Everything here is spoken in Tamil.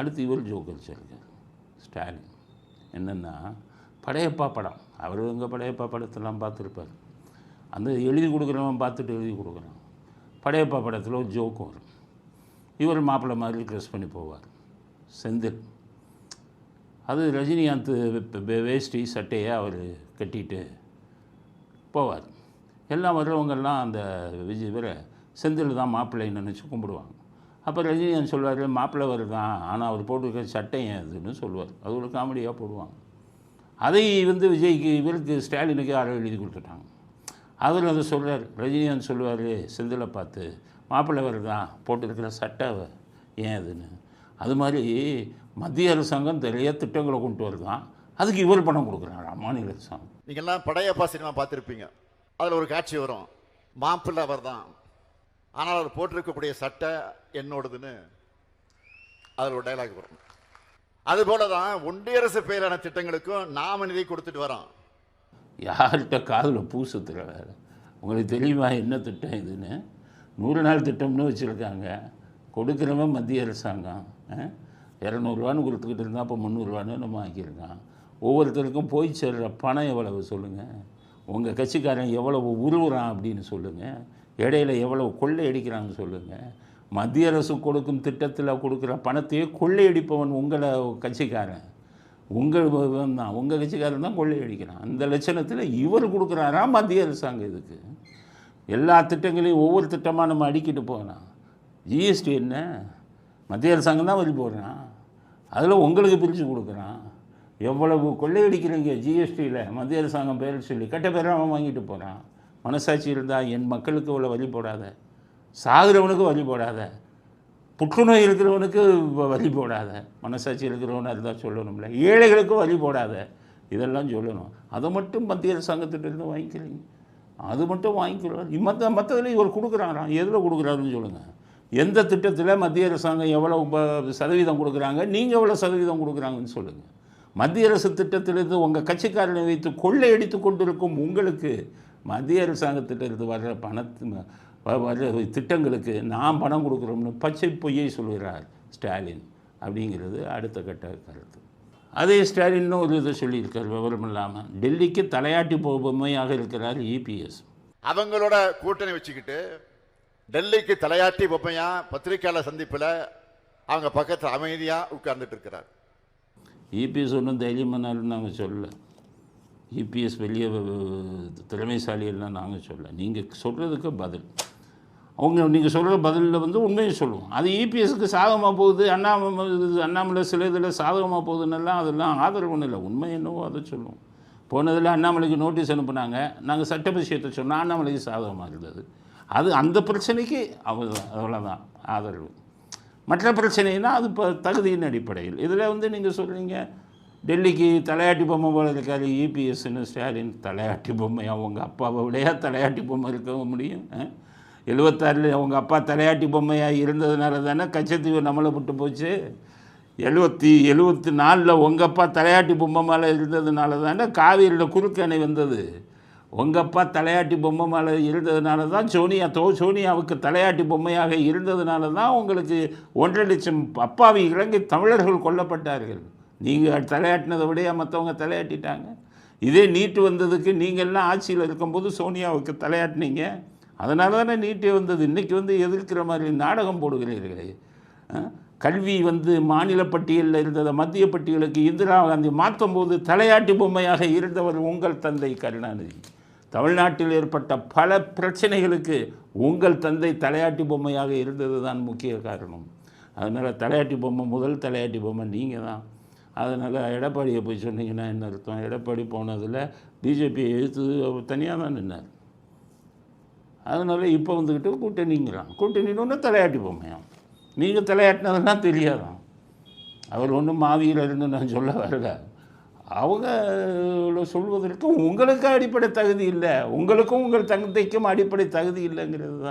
அடுத்து இவர் ஜோக்கர் சொல்கிறார் ஸ்டாலின். என்னென்னா படையப்பா படம். அவர் எங்கள் படையப்பா படத்தெல்லாம் பார்த்துருப்பார். அந்த எழுதி கொடுக்குறவன் பார்த்துட்டு எழுதி கொடுக்குறான். படையப்பா படத்தில் ஒரு ஜோக்கு வரும். இவர் மாப்பிள்ளை மாதிரி ட்ரெஸ் பண்ணி போவார். செந்தில். அது ரஜினிகாந்த் வேஷ்டி சட்டையை அவர் கட்டிட்டு போவார். எல்லாம் வர்றவங்கெல்லாம் அந்த விஜய் இவரை செந்தில் தான் மாப்பிள்ளைன்னு நினச்சி கும்பிடுவாங்க. அப்போ ரஜினிகாந்த் சொல்வார் மாப்பிள்ளை வருதான் ஆனால் அவர் போட்டிருக்க சட்டை ஏன் அதுன்னு சொல்லுவார் அது ஒரு காமெடியாக போடுவாங்க. அதை வந்து விஜய்க்கு இவருக்கு ஸ்டாலினுக்கு யாரோ எழுதி கொடுத்துட்டாங்க. அதில் அதை சொல்கிறார் ரஜினிகாந்த் சொல்லுவார் செந்திலை பார்த்து மாப்பிள்ளை வருதான் போட்டிருக்கிற சட்டை ஏன் அதுன்னு? அது மாதிரி மத்திய அரசாங்கம் நிறைய திட்டங்களை கொண்டு வருதான். அதுக்கு இவர் பணம் கொடுக்குறாங்க மாநில அரசாங்கம். நீங்கள்லாம் படையப்பா சினிமா பார்த்துருப்பீங்க. அதில் ஒரு காட்சி வரும். மாப்பிள்ளை அவர் தான் ஆனால் அவர் போட்டிருக்கக்கூடிய சட்டை என்னோடதுன்னு அதில் ஒரு டைலாக் வரும். அதுபோல தான் ஒன்றிய அரசு பெயரான திட்டங்களுக்கும் நாம நிதி கொடுத்துட்டு வரோம். யார்கிட்ட காதில் பூ சுத்துற வேறு? உங்களுக்கு தெரியுமா என்ன திட்டம் இதுன்னு? நூறு நாள் திட்டம்னு வச்சுருக்காங்க. கொடுக்குறவன் மத்திய அரசாங்கம். இரநூறுவான்னு கொடுத்துக்கிட்டு இருந்தால் அப்போ முந்நூறுரூவான்னு நம்ம ஆக்கியிருக்கான். ஒவ்வொருத்தருக்கும் போய் சேர்ற பணம் எவ்வளவு சொல்லுங்கள் உங்கள் கட்சிக்காரன் எவ்வளவு உருவுறான் அப்படின்னு சொல்லுங்கள் இடையில எவ்வளவு அடிக்கிறாங்க சொல்லுங்கள் மத்திய அரசு கொடுக்கும் திட்டத்தில் கொடுக்குற பணத்தையே கொள்ளையடிப்பவன் உங்களை கட்சிக்காரன். உங்கள் தான். உங்கள் கட்சிக்காரன் தான் கொள்ளையடிக்கிறான் அந்த லட்சணத்தில் இவர் கொடுக்குறாரா மத்திய அரசாங்கம் இதுக்கு? எல்லா திட்டங்களையும் ஒவ்வொரு திட்டமாக நம்ம அடிக்கிட்டு போகலாம். ஜிஎஸ்டி என்ன? மத்திய அரசாங்கம் தான் வரி போடுறான். அதில் உங்களுக்கு பிரித்து கொடுக்குறான். எவ்வளவு கொள்ளையடிக்கிறீங்க ஜிஎஸ்டியில்? மத்திய அரசாங்கம் பேர் சொல்லி கெட்ட பேராக அவன் வாங்கிட்டு போகிறான் மனசாட்சி இருந்தால் என் மக்களுக்கு இவ்வளோ வழி போடாத. சாகிறவனுக்கு வழி போடாத. புற்றுநோய் இருக்கிறவனுக்கு வ- போடாத. மனசாட்சி இருக்கிறவனு இருந்தால் சொல்லணும்ல. ஏழைகளுக்கும் வழி போடாத. இதெல்லாம் சொல்லணும். அதை மட்டும் மத்திய அரசாங்கத்திட்டிருந்து வாங்கிக்கிறீங்க. அது மட்டும் வாங்கிக்கிறார் மற்ற மற்றதில் இவர் கொடுக்குறாராம் எதில் கொடுக்குறாருன்னு சொல்லுங்கள் எந்த திட்டத்தில் மத்திய அரசாங்கம் எவ்வளோ ப- சதவீதம் கொடுக்குறாங்க? நீங்கள் எவ்வளோ சதவீதம் கொடுக்குறாங்கன்னு சொல்லுங்கள் மத்திய அரசு திட்டத்திலிருந்து உங்கள் கட்சிக்காரனை வைத்து கொள்ளையடித்து கொண்டிருக்கும் உங்களுக்கு மத்திய அரசாங்கத்திலிருந்து வர்ற பணத்து வர்ற திட்டங்களுக்கு நாம் பணம் கொடுக்குறோம்னு பச்சை பொய்யை சொல்கிறார் ஸ்டாலின் அப்படிங்கிறது அடுத்த கட்ட கருத்து. அதே ஸ்டாலின் ஒரு இதை சொல்லியிருக்கார் விவரம் இல்லாமல். டெல்லிக்கு தலையாட்டி பொம்மையாக இருக்கிறார் இபிஎஸ். அவங்களோட கூட்டணி வச்சுக்கிட்டு டெல்லிக்கு தலையாட்டி பொம்மையா பத்திரிக்கையாளர் சந்திப்பில் அவங்க பக்கத்தில் அமைதியாக உட்கார்ந்துட்டு இருக்கிறார். இபிஎஸ் ஒன்றும் தைரியமானாலும் நாங்கள் சொல்லல. இபிஎஸ் வெளியே திறமைசாலியெல்லாம் நாங்கள் சொல்ல நீங்கள் சொல்கிறதுக்கு பதில். அவங்க நீங்கள் சொல்கிற பதிலில் வந்து உண்மையை சொல்லுவோம். அது இபிஎஸ்க்கு சாதகமாக போகுது அண்ணாமலை அண்ணாமலை சில இதில் சாதகமாக போகுதுன்னெல்லாம் அதெல்லாம் ஆதரவு ஒன்றும் இல்லை. உண்மை என்னவோ அதை சொல்லுவோம். போனதில் அண்ணாமலைக்கு நோட்டீஸ் அனுப்புனாங்க. நாங்கள் சட்ட விஷயத்தை சொன்னால் அண்ணாமலைக்கு சாதகமாக இருந்தது. அது அந்த பிரச்சனைக்கு அவ்வளோ அவ்வளோதான் ஆதரவு. மற்ற பிரச்சனைனா அது இப்போ தகுதியின் அடிப்படையில். இதில் வந்து நீங்கள் சொல்கிறீங்க டெல்லிக்கு தலையாட்டி பொம்மை போல இருக்காரு இபிஎஸ்ன்னு ஸ்டாலின். தலையாட்டி பொம்மை அவங்க அப்பாவை விடையா தலையாட்டி பொம்மை இருக்க முடியும் எழுபத்தாறில் அவங்க அப்பா தலையாட்டி பொம்மையாக இருந்ததுனால தானே கச்சத்தீவு நம்மளை விட்டு போச்சு. எழுபத்தி எழுபத்தி நாலில் உங்கள் அப்பா தலையாட்டி பொம்மை மேலே இருந்ததுனால தானே காவிரியில் குறுக்கணை வந்தது. உங்கள் அப்பா தலையாட்டி பொம்மை மேலே இருந்ததுனால தான் சோனியா தோ சோனியாவுக்கு தலையாட்டி பொம்மையாக இருந்ததுனால தான் உங்களுக்கு ஒன்றரை லட்சம் அப்பாவி இலங்கை தமிழர்கள் கொல்லப்பட்டார்கள். நீங்கள் தலையாட்டினதை விட மற்றவங்க தலையாட்டிட்டாங்க? இதே நீட்டு வந்ததுக்கு நீங்கள்லாம் ஆட்சியில் இருக்கும்போது சோனியாவுக்கு தலையாட்டினீங்க. அதனால தானே நீட்டே வந்தது. இன்றைக்கி வந்து எதிர்க்கிற மாதிரி நாடகம் போடுகிறீர்களே. கல்வி வந்து மாநில பட்டியலில் இருந்ததை மத்திய பட்டியலுக்கு இந்திரா காந்தி மாற்றும் போது தலையாட்டி பொம்மையாக இருந்தவர் உங்கள் தந்தை கருணாநிதி. தமிழ்நாட்டில் ஏற்பட்ட பல பிரச்சனைகளுக்கு உங்கள் தந்தை தலையாட்டி பொம்மையாக இருந்தது தான் முக்கிய காரணம். அதனால் தலையாட்டி பொம்மை முதல் தலையாட்டி பொம்மை நீங்கள் தான் அதனால் எடப்பாடியை போய் சொன்னீங்கன்னா என்ன அர்த்தம்? எடப்பாடி போனதில் பிஜேபியை எழுத்து தனியாக தான் நின்னார். அதனால் இப்போ வந்துக்கிட்டு கூட்டணிங்கிறான். கூட்டணின்னு தலையாட்டி பொம்மையாம் நீங்கள் தலையாட்டினதெல்லாம் தெரியாதான் அவர் ஒன்றும் மாவீரர்னு நான் சொல்ல வரல. அவங்க சொல்வதற்கும் உங்களுக்கு அடிப்படை தகுதி இல்லை. உங்களுக்கும் உங்கள் தங்கத்தைக்கும் அடிப்படை தகுதி இல்லைங்கிறது தான்.